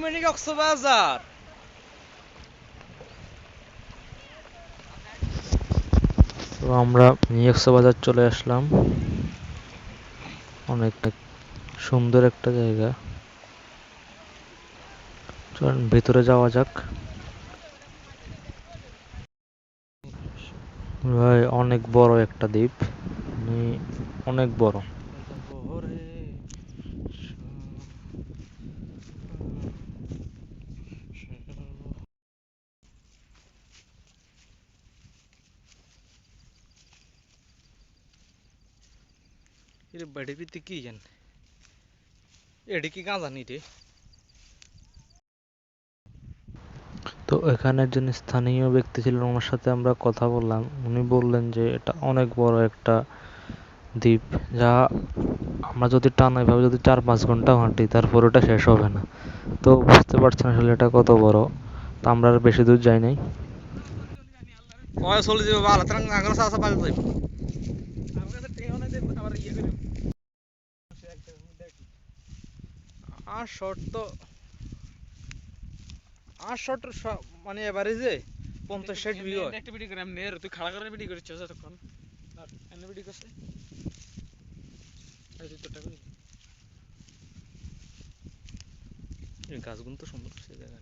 Mini Cox's Bazar তো আমরা new বাজার চলে আসলাম। অনেক সুন্দর একটা জায়গা। চলুন ভেতরে যাওয়া যাক। ভাই অনেক বড় একটা দ্বীপ। মানে অনেক বড় এর বাড়ি পিতে কি জান এডি কি গাঁজা নি রে তো এখানে একজন স্থানীয় ব্যক্তি ছিলেন ওনার সাথে আমরা কথা বললাম উনি বললেন যে এটা অনেক বড় একটা দ্বীপ যা আমরা যদি টানা এভাবে যদি চার পাঁচ ঘণ্টা হাঁটি তারপর ওটা শেষ হবে না তো বুঝতে পারছেন আসলে এটা কত বড় তো আমরা আর বেশি দূর যাই নাই আবার ইয়ে করি। আর শর্ট তো আর শর্ট মানে এবারে যে পঞ্চাশ ষাট একটা ভিডিও করে আমি তুই খাড়া করে ভিডিও করছিস এতক্ষণ। আর এনে ভিডিও করছে। গাছগুলো তো সুন্দর সে জায়গা